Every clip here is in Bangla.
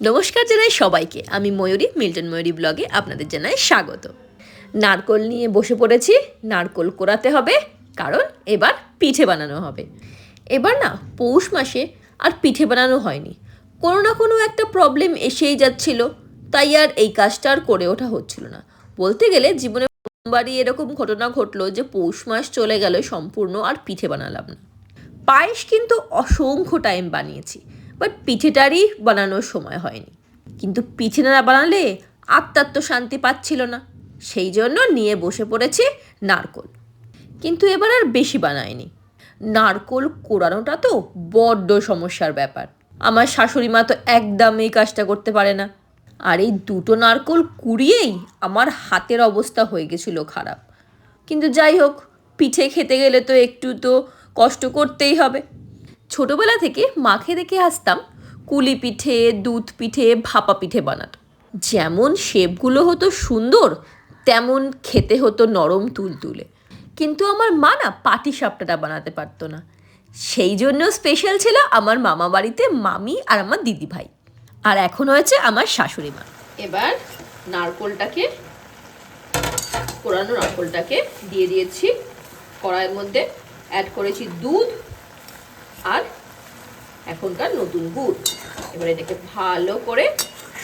নমস্কার জানাই সবাইকে। আমি ময়ূরী, মিল্টন ময়ূরী ব্লগে আপনাদের জানাই স্বাগত। নারকোল নিয়ে বসে পড়েছি, নারকোল কোরাতে হবে, কারণ এবার পিঠে বানানো হবে। এবার না, পৌষ মাসে আর পিঠে বানানো হয়নি। কোনো না কোনো একটা প্রবলেম এসেই যাচ্ছিল, তাই আর এই কাজটা আর করে ওঠা হচ্ছিল না। বলতে গেলে জীবনে প্রথমবারই এরকম ঘটনা ঘটলো যে পৌষ মাস চলে গেল সম্পূর্ণ আর পিঠে বানালাম না। পায়েস কিন্তু অসংখ্য টাইম বানিয়েছি। বাট পিঠেটারই বানানোর সময় হয়নি। কিন্তু পিঠে না বানালে আত্মার তো শান্তি পাচ্ছিল না। সেই জন্য নিয়ে বসে পড়েছে নারকোল। কিন্তু এবার আর বেশি বানায়নি। নারকোল কোরানোটা তো বড্ড সমস্যার ব্যাপার। আমার শাশুড়ি মা তো একদম এই কাজটা করতে পারে না। আর এই দুটো নারকোল কুড়িয়েই আমার হাতের অবস্থা হয়ে গেছিল খারাপ। কিন্তু যাই হোক, পিঠে খেতে গেলে তো একটু তো কষ্ট করতেই হবে। ছোটবেলা থেকে মাকে দেখে আসতাম কুলি পিঠে, দুধ পিঠে, ভাপা পিঠে বানাতো। যেমন শেপগুলো হতো সুন্দর, তেমন খেতে হতো নরম তুলতুলে কিন্তু আমার মা না পাটি সাপটাটা বানাতে পারতো না। সেই জন্য স্পেশাল ছিল আমার মামা বাড়িতে মামি আর আমার দিদি ভাই আর এখন হয়েছে আমার শাশুড়ি মা। এবার নারকোলটাকে কোরানো নারকোলটাকে দিয়ে দিয়েছি। কড়াইয়ের মধ্যে অ্যাড করেছি দুধ আর এখনকার নতুন গুড়। এবার এটাকে ভালো করে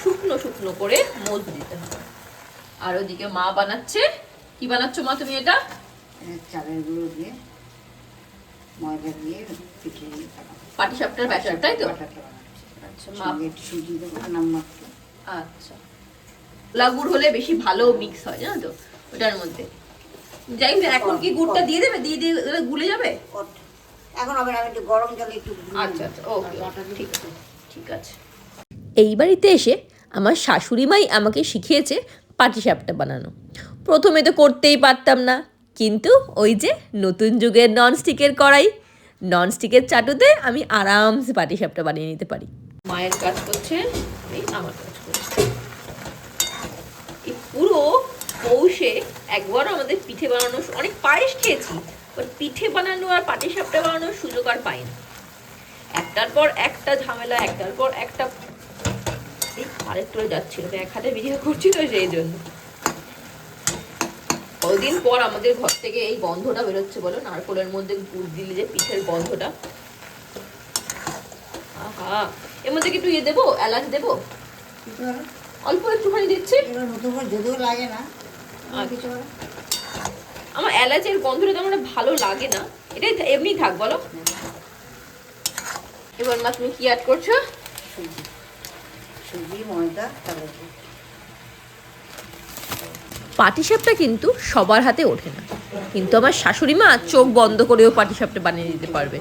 শুকনো শুকনো করে মজ দিতে হবে। আর ওদিকে মা বানাচ্ছে। কি বানাচ্ছ মা তুমি এটা? চালের গুঁড়ো দিয়ে ময়দা দিয়ে পিঠে। পাটিসাপটার ব্যাটার তাই তো? আচ্ছা মা সুজি দেবো নামমাত্র আচ্ছা। গুড় হলে বেশি ভালো মিক্স হয় জানো তো? ওটার মধ্যে। যাই এখন কি গুড়টা দিয়ে দেবে? দিয়ে দিয়ে গুলে যাবে? এখন না, আমি একটু গরম জলে একটু আচ্ছা আচ্ছা ওকে ঠিক আছে ঠিক আছে। এই বাড়িতে এসে আমার শাশুড়ি মাই আমাকে শিখিয়েছে পাটিসাপটা বানানো। প্রথমে তো করতেই পারতাম না কিন্তু ওই যে নতুন যুগের ননস্টিকের কড়াই ননস্টিকের চাটুতে আমি আরামসে পাটিসাপটা বানিয়ে নিতে পারি। মায়ের কাজ করছে এই আমার কাজ করছে। এই পুরো পৌষে একবার আমাদের পিঠে বানানো অনেক পায়েস খেয়েছি। বাট পিঠে বানানো আর পাটিসাপটা বানানোর সুযোগ আর পাই না। একটার পর একটা ঝামেলা একটার পর একটা। এই আরেকটু যাচ্ছিল এক হাতে ভিডিও করছি তো সেই জন্য। কদিন পর আমাদের ঘর থেকে এই গন্ধটা বেরোচ্ছে বলো? নারকোলের মধ্যে গুড় দিলে যে পিঠের গন্ধটা। আহা এর মধ্যে কি একটু ইয়ে দেবো? এলাচ দেবো? না। অল্প একটুখানি দিচ্ছি। লাগে না। আচ্ছা। কিছু। আমার এলাচের গন্ধটা তেমন ভালো লাগে না। এটাই এমনি থাক বলো। এবার মা তুমি কি অ্যাড করছ? সুজি ময়দা পাটিসাপটা কিন্তু সবার হাতে ওঠে না। কিন্তু আমার শাশুড়ি মা চোখ বন্ধ করেও পাটিসাপটা বানিয়ে দিতে পারবে।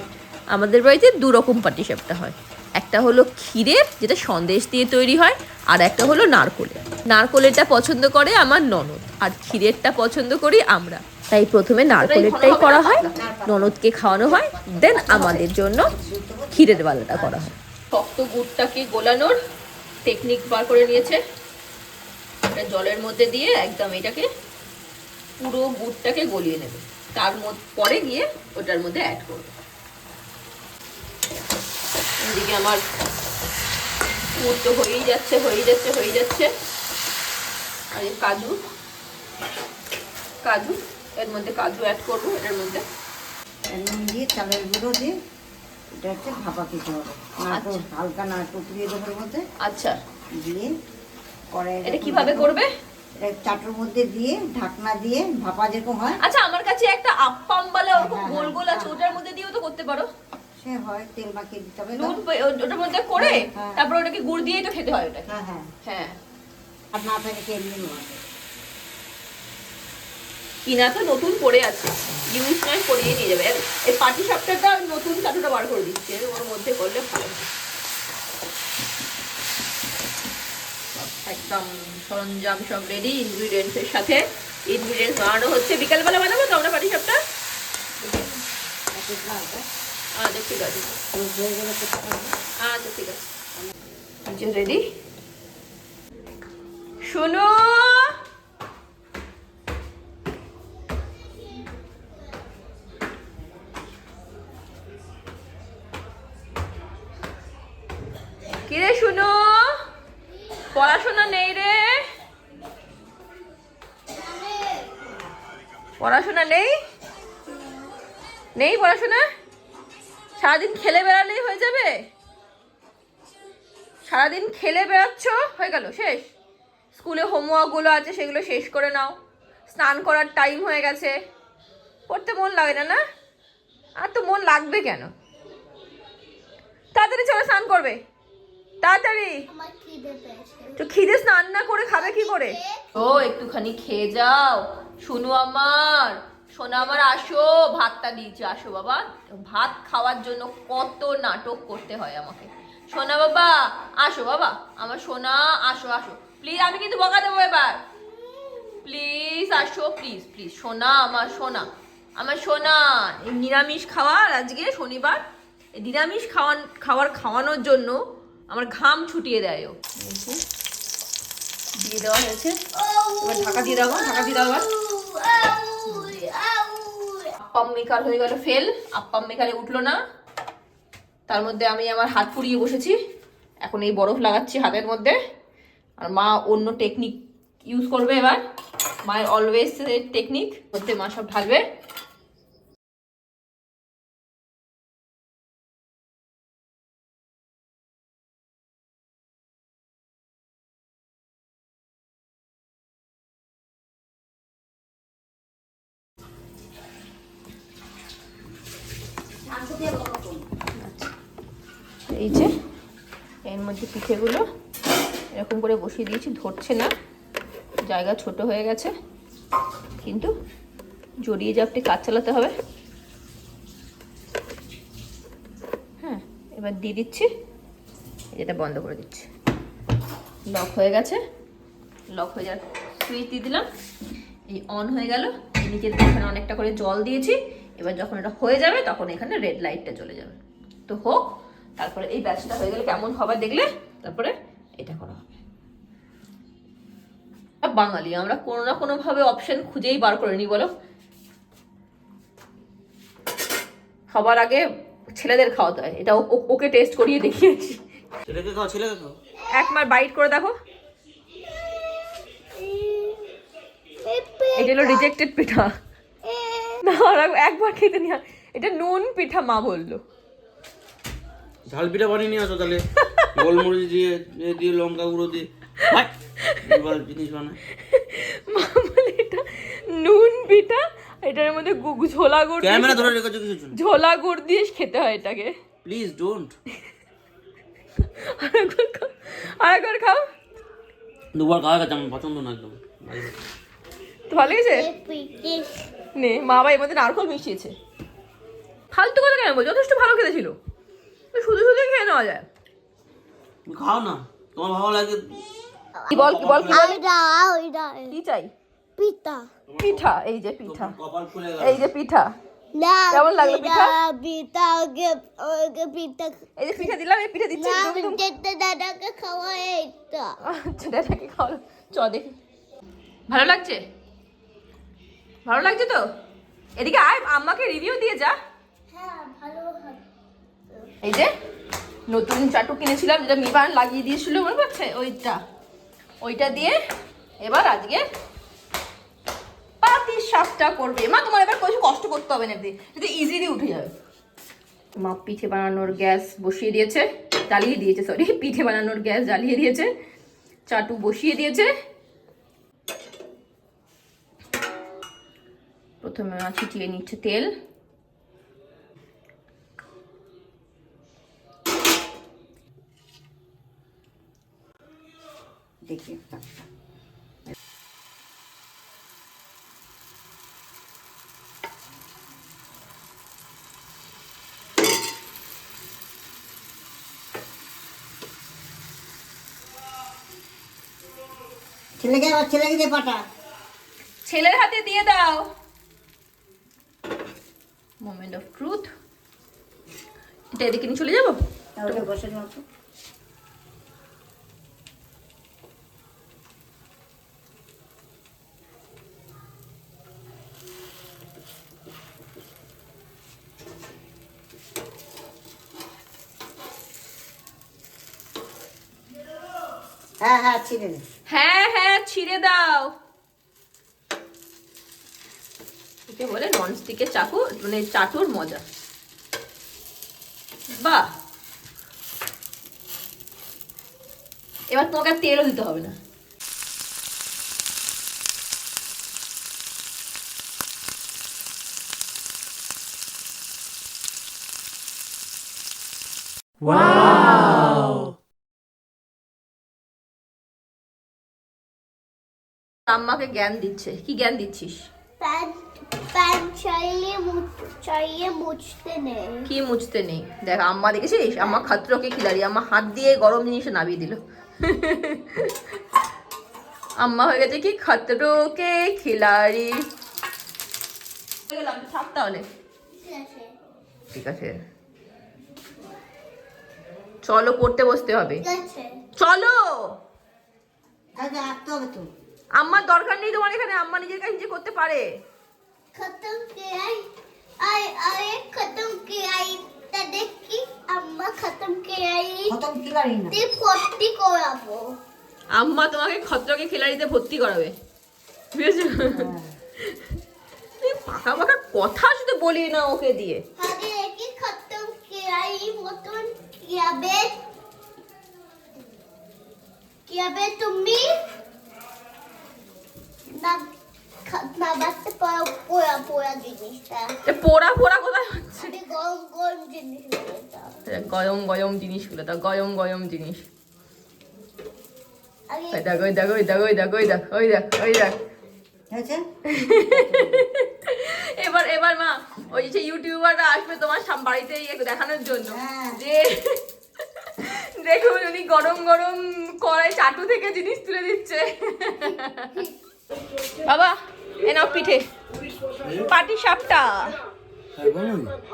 আমাদের বাড়িতে দু রকম পাটিসাপটা হয়। একটা হলো ক্ষীরের যেটা সন্দেশ দিয়ে তৈরি হয় আর একটা হলো নারকোলের। নারকোলেরটা পছন্দ করে আমার ননদ, আর ক্ষীরেরটা পছন্দ করি আমরা। তাই প্রথমে নারকোলেরটাই করা হয়, ননদকে খাওয়ানো হয় দেন আমাদের জন্য ক্ষীরের বালাটা করা হয়। শক্ত গুড়টাকে গোলানোর টেকনিক বার করে নিয়েছে। এটা জলের মধ্যে দিয়ে একদম এটাকে পুরো গুড়টাকে গলিয়ে নেবে। তার পরে গিয়ে ওটার মধ্যে অ্যাড করবে। এদিকে আমার গুড় তো হয়েই যাচ্ছে হয়েই যাচ্ছে হয়ে যাচ্ছে। আর এই কাজু। কাজু এর মধ্যে কাজু অ্যাড করব এটার মধ্যে। নুন দিয়ে চালের গুঁড়ো দিয়ে এটা হচ্ছে ভাপা পিঠে হবে। আচ্ছা। হালকা নারকেল কুড়িয়ে দেবো এর মধ্যে। আচ্ছা। দিয়ে পরে এটা কীভাবে করবে? চাটুর মধ্যে দিয়ে ঢাকনা দিয়ে ভাপা যেরকম হয়। আচ্ছা আমার কাছে একটা আপ্পাম বলে ওরকম হ্যাঁ, গোল গোল আছে হ্যাঁ, ওটার মধ্যে দিয়েও তো করতে পারো। সে হয় তেল মাখিয়ে দিতে হবে নুন ওটার মধ্যে করে হ্যাঁ। তারপর ওটাকে গুড় দিয়েই তো খেতে হয় ওটাকে। হ্যাঁ হ্যাঁ। হ্যাঁ। আর না থাকে নেওয়া যায়। কিনা তো নতুন পড়ে আছে। ইউজ নয় পরিয়ে নিয়ে যাবে। এই পাটি সাপটাটা নতুন চাটুটা বার করে দিচ্ছে। ওর মধ্যে করলে ভালো। একদম সরঞ্জাম সব রেডি ইনগ্রিডিয়েন্টস এর সাথে ইনগ্রিডিয়েন্টস বানানো হচ্ছে। বিকালবেলা বানাবো তো আমরা পাটি সাপটা? হবে। আচ্ছা ঠিক আছে। আচ্ছা ঠিক আছে। রেডি শোনো। কিরে শুনো? পড়াশোনা নেই রে। পড়াশোনা নেই? নেই পড়াশোনা? সারাদিন খেলে বেড়ালেই হয়ে যাবে? সারাদিন খেলে বেড়াচ্ছ? হয়ে গেল, শেষ? স্কুলে হোমওয়ার্কগুলো আছে সেগুলো শেষ করে নাও। স্নান করার টাইম হয়ে গেছে। পড়তে মন লাগে না না? আর তো মন লাগবে কেন? তাড়াতাড়ি চলো স্নান করবে। তাড়াতাড়ি। আমার খিদে পেয়েছে। তো খিদে স্নান না করে খাবে কি করে? ও একটুখানি খেয়ে যাও। শুনু আমার সোনা আমার আসো। ভাতটা দিয়েছে আসো বাবা। ভাত খাওয়ার জন্য কত নাটক করতে হয় আমাকে। সোনা বাবা আসো বাবা। আমার সোনা আসো আসো। প্লিজ আমি কিন্তু বকা দেবো এবার। প্লিজ আসো প্লিজ প্লিজ সোনা, আমার সোনা। আমার সোনা, এই নিরামিষ খাওয়ার আজকে শনিবার। এই নিরামিষ খাওয়ান খাওয়ার খাওয়ানোর জন্য আমার ঘাম ছুটিয়ে দেয় ও। দিয়ে দেওয়া হয়েছে। এবার ঢাকা দিয়ে দেওয়া ঢাকা দিয়ে দেওয়া আপ্পাম মেকার হয়ে গেল, ফেল। আপ্পাম মেকারে উঠল না। তার মধ্যে আমি আমার হাত পুড়িয়ে বসেছি। এখন এই বরফ লাগাচ্ছি হাতের মধ্যে। আর মা অন্য টেকনিক ইউজ করবে এবার মায়ের অলওয়েজ টেকনিক মধ্যে মা সব ঢালবে। এই যে, এর মধ্যে পিঠেগুলো এরকম করে বসিয়ে দিয়েছি, ধরছে না। জায়গা ছোট হয়ে গেছে। কিন্তু জড়িয়ে জাপটে কাজ চালাতে হবে। হ্যাঁ এবার দিয়ে দিচ্ছি। এটা বন্ধ করে দিচ্ছি। লক হয়ে গেছে। লক হয়ে যাওয়ার সুইচ দিয়ে দিলাম। এই অন হয়ে গেল। নিচের এখানে অনেকটা করে জল দিয়েছি। এবার যখন এটা হয়ে যাবে, তখন এখানে রেড লাইটটা চলে যাবে। তো হোক, তারপরে এই ব্যাচটা হয়ে গেলে কেমন হবে দেখলে, তারপরে এটা করা হবে। বাঙালি আমরা কোনো না কোনো ভাবে অপশন খুঁজেই বার করে নি বলো। সবার আগে ছেলেদের খাওয়াতে হয়। এটা ওকে টেস্ট করিয়ে দেখিয়েছি। ছেলেকে খাও ছেলেকে খাও। একবার বাইট করে দেখো। এটা হলো রিজেক্টেড পিঠা। না একবার খেতে নিয়ে। এটা নুন পিঠা মা বলল। ঝাল পিঠা বানিয়ে নিয়ে আসো তাহলে। গোলমরিচ দিয়ে দিয়ে লঙ্কা গুঁড়ো দিয়ে! জিনিস বানায় মা বলে এটা নুন পিঠা এটার মধ্যে ঝোলা গুড় দিয়ে- ক্যামেরা ধরে রেখেছো কিছু ঝোলা গুড় দিয়ে খেতে হয় এটাকে। প্লিজ ডোন্ট আরেকবার খাও আরেকবার খাও। দুবার খাওয়া গেছে আমার পছন্দ না একদম। তো ভালো গেছে নে মা আবার এর মধ্যে নারকল মিশিয়েছে। ফালতু কথা কেন বল যথেষ্ট ভালো খেতে ছিল শুধু শুধু খেয়ে নেওয়া যায়। খাও না। তোমার ভালো লাগে? কি বল কি বল কি বল? ওইটা ওইটা কি চাই? পিতা পিঠা এই যে পিঠা। এই যে পিঠা। না কেমন লাগল পিঠা? পিতা ওকে ওকে পিতা এই যে পিঠা দিলাম এই পিঠা দিচ্ছি। না তুমি যেতে দাদাকে খাওয়া এটা আচ্ছা দাদাকে খাওয়ালো। চ দেখি। ভালো লাগছে? ভালো লাগছে তো? এদিকে আয় আম্মাকে রিভিউ দিয়ে যা। হ্যাঁ ভালো এই যে। নতুন চাটু কিনেছিলাম, যেটা মিবান লাগিয়ে দিয়েছিল, মনে পাচ্ছে ওইটা। ওইটা দিয়ে এবার আজকে পাতি শাকটা করবে। মা, তোমার এবার কিছু কষ্ট করতে হবে না যদি ইজিলি উঠে যাবে। মা, পিঠে বানানোর গ্যাস বসিয়ে দিয়েছে, জ্বালিয়ে দিয়েছে সরি পিঠে বানানোর গ্যাস জ্বালিয়ে দিয়েছে, চাটু বসিয়ে দিয়েছে। প্রথমে মা ছিটিয়ে নিচ্ছে তেল। দেখি। ছেলেকে আবার ছেলেকে দিয়ে পাঠা। ছেলের হাতে দিয়ে দাও। মোমেন্ট অফ ট্রুথ এটা এদিকে নিয়ে চলে যাব? তাহলে বসে মতো হ্যাঁ হ্যাঁ ছিঁড়ে হ্যাঁ হ্যাঁ ছিঁড়ে দাও। একে বলে ননস্টিকের চাকু মানে চাটুর মজা। বাহ। এবার তোমাকে আর তেলও দিতে হবে না। আম্মাকে জ্ঞান দিচ্ছে। কি জ্ঞান দিচ্ছিস? কি মুছতে নেই? দেখ আম্মা দেখেছিস? আম্মা খাত্রকে খিলাড়ি আম্মা হাত দিয়ে গরম জিনিস নামিয়ে দিল। আম্মা হয়ে গেছে কি? খাত্রকে খিলাড়ি। থাক তাহলে। ঠিক আছে। চলো পড়তে বসতে হবে। চলো! তাহলে আঁকতে হবে তো। আম্মার দরকার নেই তোমার এখানে আম্মা নিজের কাছে নিজে করতে পারে। খতম কে আই আই আই খতম কে আই তা দেখি আম্মা খতম কে আই প্রথম কি না। তে ভর্তি করাবো। আম্মা তোমাকে খত্রকে খিলাড়িতে ভর্তি করাবে। বুঝেছ? এই পাকা পাকা কথা শুধু বলি না ওকে দিয়ে। আগে খতম কে আই মতন কিয়াবে কিয়াবে তুমি? পোড়া পোড়া জিনিসটা। পোড়া পোড়া কোথায় হচ্ছে? গরম গরম জিনিস বলতাম গয়ম গয়ম জিনিসগুলো তা গয়ম গয়ম জিনিস। আগে ওই দেখ ওই দেখ ওই দেখ ওই দেখ ওই দেখ ওই দেখ ওই দেখ। এবার এবার মা ওই যে ইউটিউবাররা আসবে তোমার বাড়িতে দেখানোর জন্য। হ্যাঁ। যে দেখুন উনি গরম গরম কড়াই চাটু থেকে জিনিস তুলে দিচ্ছে। বাবা, এ নাও পিঠে। পাটি সাপটা।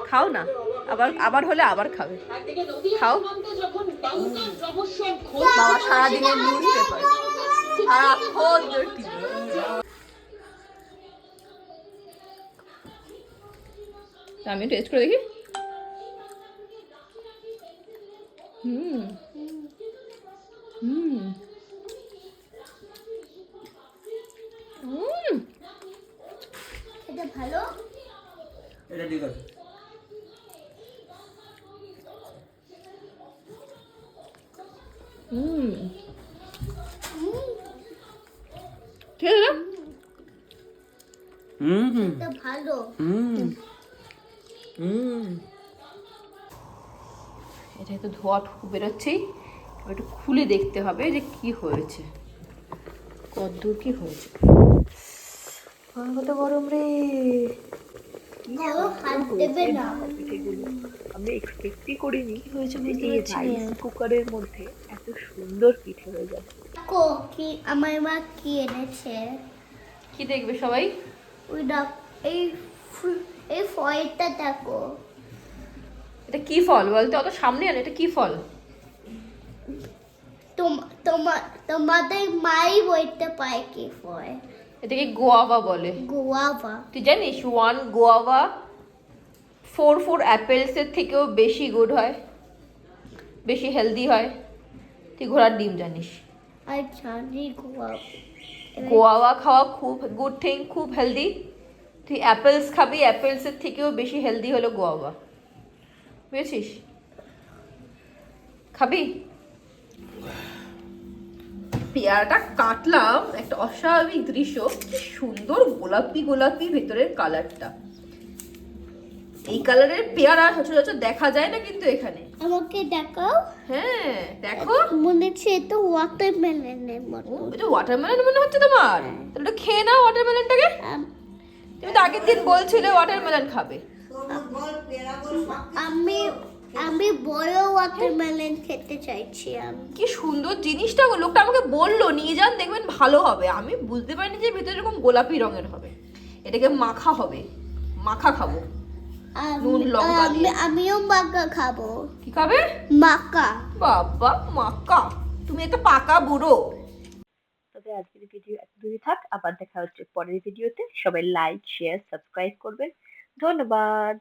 খাও না। আবার আবার হলে আবার খাবে। খাও। সারাদিনের আমি টেস্ট করে দেখি। হুম। হুম। এটা ভালো এটা ঠিক আছে। হুম। ঠিক আছে? হুম হুম। ভালো। হুম। হুম। এটা তো ধোয়া ঠুকু বেরোচ্ছেই। একটু খুলে দেখতে হবে যে কি হয়েছে। কদ্দূর কি হয়েছে? কত গরম রে। আমি এক্সপেক্টই করিনি কি হয়েছে বুঝতে রাইস কুকারের মধ্যে এত সুন্দর পিঠে হয়ে যাবে। কো কি আমার মা কি এনেছে। কি দেখবে সবাই? ওই দেখ এই এই ফলটা দেখো। এটা কি ফল বলতে? অত সামনে আনে এটা কি ফল? তোম- তোমার তোমাদের মাই বলতে পারে কি ফল। এটাকে গোয়াভা বলে। গোয়াভা। তুই জানিস ওয়ান গোয়াভা ফোর ফোর অ্যাপেলসের থেকেও বেশি গুড হয় বেশি হেলদি হয়। তুই ঘোড়ার ডিম জানিস। গোয়াভা। খাওয়া খুব গুড থিং খুব হেলদি তুই অ্যাপেলস খাবি অ্যাপেলসের থেকেও বেশি হেলদি হলো গোয়াভা। বুঝেছিস? খাবি? পেয়ারাটা কাটলাম একটা অস্বাভাবিক দৃশ্য। কি সুন্দর গোলাপি গোলাপি ভেতরের কালারটা। এই কালারের পেয়ারা সচরাচর দেখা যায় না কিন্তু এখানে। আমাকে দেখাও হ্যাঁ দেখো। মনে হচ্ছে এটা ওয়াটারমেলনের মতো। এটা ওয়াটারমেলন মনে হচ্ছে তোমার? তাহলে ওটা খেয়ে নাও ওয়াটারমেলনটাকে তুমি তো আগের দিন বলছিলে ওয়াটারমেলন খাবে। আমি আমি বড় ওয়াটারমেলন খেতে চাইছি আমি। কি সুন্দর জিনিসটা লোকটা আমাকে বলল নিয়ে যান দেখবেন ভালো হবে। আমি বুঝতে পারিনি যে ভিতরে এরকম গোলাপি রঙের হবে। এটাকে মাখা হবে। মাখা খাব। আমি- নুন, লঙ্কা দিয়ে। আমিও মাখা খাব। কি খাবে? মাকা বাবা মাকা তুমি একটা পাকা বুড়ো। তবে আজকের ভিডিও এত দূরই থাক। আবার দেখা হচ্ছে পরের ভিডিওতে। সবাই লাইক শেয়ার সাবস্ক্রাইব করবেন। ধন্যবাদ।